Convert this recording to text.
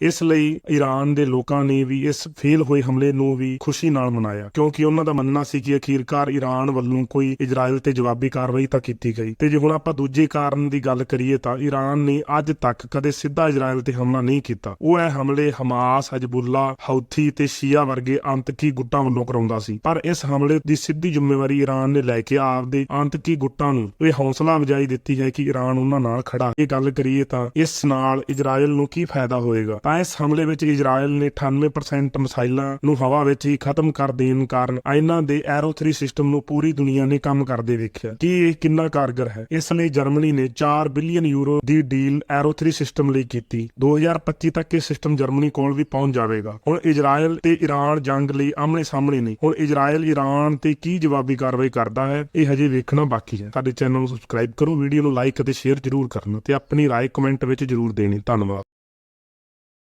ਇਸ ਲਈ ਈਰਾਨ ਦੇ ਲੋਕਾਂ ਨੇ ਵੀ ਇਸ ਫੇਲ ਹੋਏ ਹਮਲੇ ਨੂੰ ਵੀ ਖੁਸ਼ੀ ਨਾਲ ਮਨਾਇਆ, ਕਿਉਂਕਿ ਉਹਨਾਂ ਦਾ ਮੰਨਣਾ ਸੀ ਕਿ ਅਖੀਰਕਾਰ ਈਰਾਨ ਵੱਲੋਂ ਕੋਈ ਇਜ਼ਰਾਈਲ ਤੇ ਜਵਾਬੀ ਕਾਰਵਾਈ ਤਾਂ ਕੀਤੀ ਗਈ। ਤੇ ਜੇ ਹੁਣ ਆਪਾਂ ਦੂਜੇ ਕਾਰਨ ਦੀ ਗੱਲ ਕਰੀਏ ਤਾਂ ਈਰਾਨ ਨੇ ਅੱਜ ਤੱਕ ਕਦੇ ਸਿੱਧਾ ਇਜ਼ਰਾਈਲ ਤੇ ਹਮਲਾ ਨਹੀਂ ਕੀਤਾ। ਉਹ ਇਹ ਹਮਲੇ ਹਮਾਸ, ਹਜਬੁੱਲਾ ਹੌਥੀ ਤੇ ਸ਼ੀਆ ਵਰਗੇ ਆਤੰਕੀ ਗੁੱਟਾਂ ਵੱਲੋਂ ਕਰਾਉਂਦਾ ਸੀ। ਪਰ ਇਸ ਹਮਲੇ ਦੀ ਸਿੱਧੀ ਜ਼ਿੰਮੇਵਾਰੀ ਈਰਾਨ ਨੇ ਲੈ ਕੇ ਆਪਦੇ ਆਤੰਕੀ ਗੁੱਟਾਂ ਨੂੰ ਇਹ ਹੌਸਲਾ ਵਜਾਈ ਦਿੱਤੀ ਹੈ ਕਿ ਈਰਾਨ ਉਹਨਾਂ ਨਾਲ ਖੜਾ। ਇਹ ਗੱਲ ਕਰੀਏ ਤਾਂ ਇਸ ਨਾਲ ਇਜ਼ਰਾਈਲ ਨੂੰ ਕੀ ਫਾਇਦਾ ਹੋਏਗਾ? ਤਾਂ ਇਸ ਹਮਲੇ ਵਿੱਚ ਇਜ਼ਰਾਈਲ ਨੇ 98% ਮਿਸਾਈਲਾਂ ਨੂੰ ਹਵਾ ਵਿੱਚ ਹੀ ਖਤਮ ਕਰ ਦੇਣ ਕਾਰਨ ਇਹਨਾਂ ਦੇ ਐਰੋ 3 ਸਿਸਟਮ ਨੂੰ ਪੂਰੀ ਦੁਨੀਆ ਨੇ ਕੰਮ ਕਰਦੇ ਵੇਖਿਆ ਕਿ ਇਹ ਕਿੰਨਾ ਕਾਰਗਰ ਹੈ ਇਸ ਲਈ ਜਰਮਨੀ ਨੇ 4 ਬਿਲੀਅਨ ਯੂਰੋ ਦੀ ਡੀਲ ਐਰੋ 3 ਸਿਸਟਮ ਲਈ ਕੀਤੀ 2025 ਤੱਕ ਇਹ ਸਿਸਟਮ ਜਰਮਨੀ ਕੋਲ ਵੀ ਪਹੁੰਚ ਜਾਵੇਗਾ ਹੁਣ ਇਜ਼ਰਾਈਲ ਤੇ ਈਰਾਨ ਜੰਗ ਲਈ ਆਮਣੇ ਸਾਹਮਣੇ ਨੇ ਹੁਣ ਇਜ਼ਰਾਈਲ ਈਰਾਨ ਤੇ ਕੀ ਜਵਾਬੀ ਕਾਰਵਾਈ ਕਰਦਾ ਹੈ ਇਹ ਹਜੇ ਵੇਖਣਾ ਬਾਕੀ ਹੈ ਸਾਡੇ ਚੈਨਲ ਨੂੰ ਸਬਸਕ੍ਰਾਈਬ ਕਰੋ ਵੀਡੀਓ ਨੂੰ ਲਾਈਕ ਅਤੇ ਸ਼ੇਅਰ ਜ਼ਰੂਰ ਕਰਨਾ ਤੇ ਆਪਣੀ رائے ਕਮੈਂਟ ਵਿੱਚ ਜ਼ਰੂਰ ਦੇਣੀ ਧੰਨਵਾਦ